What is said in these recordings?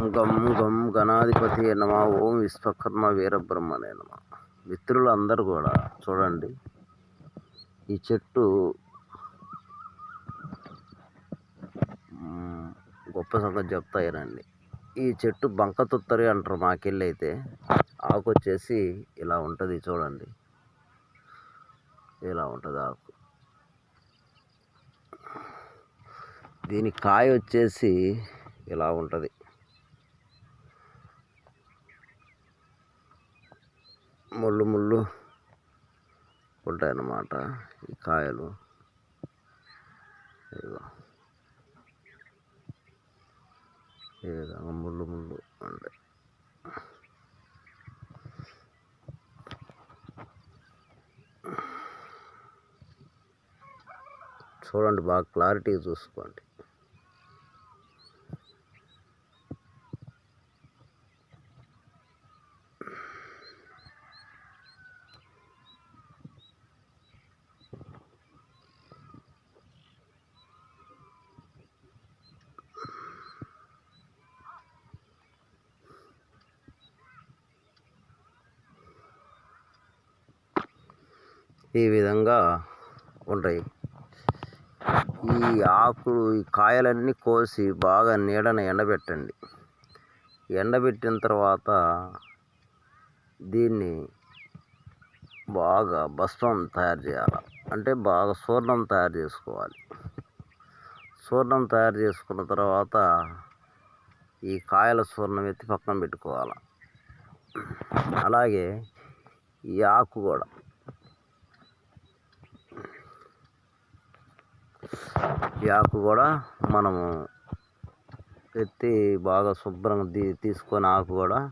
గం గం గణాధిపతి నమ. ఓం విశ్వకర్మ వీరబ్రహ్మనే నమ. మిత్రులందరూ కూడా చూడండి. ఈ చెట్టు గొప్ప సంగతి చెప్తాయనండి ఈ చెట్టు బంక తుత్తరి అంటారు మాకెళ్ళి అయితే ఆకు వచ్చేసి ఇలా ఉంటుంది చూడండి. ఇలా ఉంటుంది ఆకు. దీని కాయ వచ్చేసి ఇలా ఉంటుంది. ముళ్ళు ముళ్ళు ఉంటాయన్నమాట. ఈ కాయలు. ఈ విధంగా ముళ్ళు ముళ్ళు ఉంటాయి. చూడండి బాగా క్లారిటీ చూసుకోండి. ఈ విధంగా ఉంటాయి. ఈ ఆకులు ఈ కాయలన్నీ కోసి బాగా నీడన ఎండబెట్టండి. ఎండబెట్టిన తర్వాత దీన్ని బాగా బస్వం తయారు చేయాలి. అంటే బాగా సూర్ణం తయారు చేసుకోవాలి. సూర్ణం తయారు చేసుకున్న తర్వాత ఈ కాయల సూర్ణం ఎత్తి పక్కన పెట్టుకోవాలి. అలాగే ఈ ఆకు కూడా ఈ ఆకు కూడా మనము ఎత్తి బాగా శుభ్రంగా తీ తీసుకొని ఆకు కూడా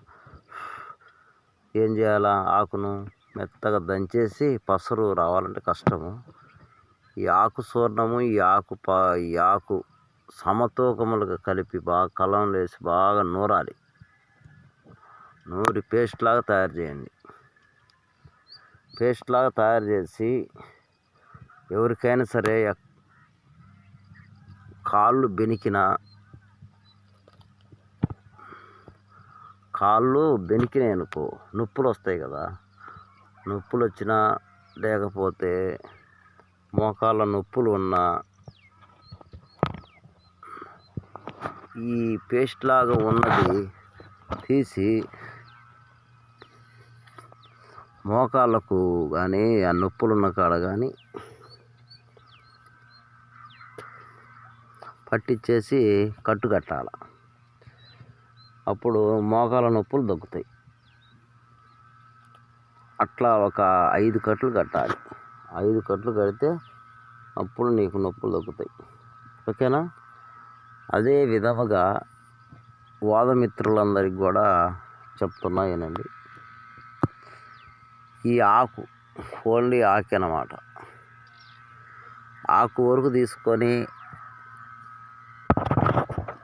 ఏం చేయాలా? ఆకును మెత్తగా దంచేసి పసరు రావాలంటే కష్టము. ఈ ఆకు సూర్ణము ఈ ఆకు పా ఈ ఆకు సమతూకములుగా కలిపి బాగా కలంలో వేసి బాగా నూరాలి. నూరి పేస్ట్ లాగా తయారు చేయండి. పేస్ట్ లాగా తయారు చేసి ఎవరికైనా సరే కాళ్ళు బెనికిన కాళ్ళు బెనికినాయి అనుకో నొప్పులు వస్తాయి కదా. నొప్పులు వచ్చినా లేకపోతే మోకాళ్ళ నొప్పులు ఉన్నా ఈ పేస్ట్ లాగా ఉన్నది తీసి మోకాళ్ళకు కానీ ఆ నొప్పులు ఉన్న కాడ కానీ పట్టించేసి కట్టు కట్టాలి. అప్పుడు మోకాల నొప్పులు తగ్గుతాయి. అట్లా ఒక ఐదు కట్లు కట్టాలి. ఐదు కట్లు కడితే అప్పుడు నీకు నొప్పులు తగ్గుతాయి. ఓకేనా? అదే విధముగా వాదమిత్రులందరికి కూడా చెప్తున్నాయనండి ఈ ఆకు ఓన్లీ ఆకు అన్నమాట. ఆకు వరకు తీసుకొని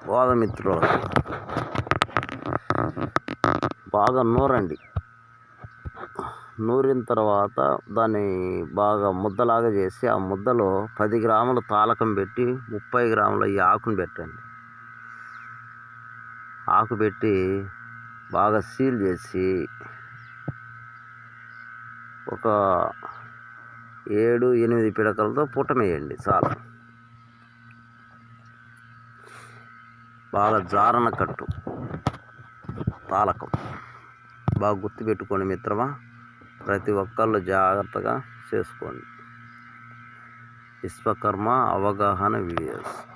వాదమిత్రులు బాగా నూరండి. నూరిన తర్వాత దాన్ని బాగా ముద్దలాగా చేసి ఆ ముద్దలో పది గ్రాముల తాలకం పెట్టి ముప్పై గ్రాముల ఈ ఆకును పెట్టండి. ఆకు పెట్టి బాగా సీల్ చేసి ఒక ఏడు ఎనిమిది పిడకలతో పుట్టమేయండి చాలా. బాగా జారన కట్టు. తాలకం బాగా గుర్తుపెట్టుకోండి మిత్రమా. ప్రతి ఒక్కళ్ళు జాగ్రత్తగా చేసుకోండి. విశ్వకర్మ అవగాహన వీడియోస్.